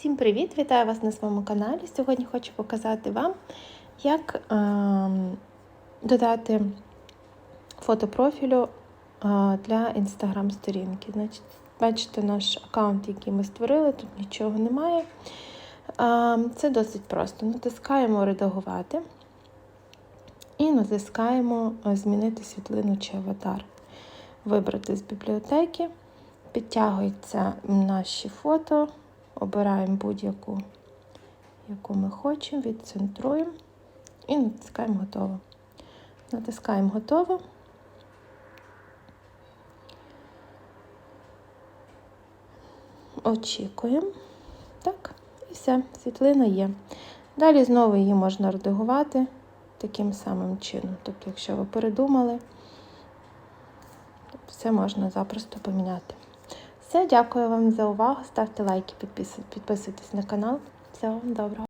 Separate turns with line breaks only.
Всім привіт! Вітаю вас на своєму каналі. Сьогодні хочу показати вам, як ем, додати фото профілю е, для інстаграм-сторінки. Значить, бачите наш аккаунт, який ми створили, тут нічого немає. Ем, це досить просто. Натискаємо редагувати і натискаємо е, змінити світлину чи аватар. Вибрати з бібліотеки, підтягуються наші фото. Обираємо будь-яку, яку ми хочемо, відцентруємо і натискаємо готово. Натискаємо готово. Очікуємо. Так, і все, світлина є. Далі знову її можна редагувати таким самим чином. Тобто, якщо ви передумали, все можна запросто поміняти. Все, дякую вам за увагу. Ставте лайки, підписуйтесь на канал. Всього доброго.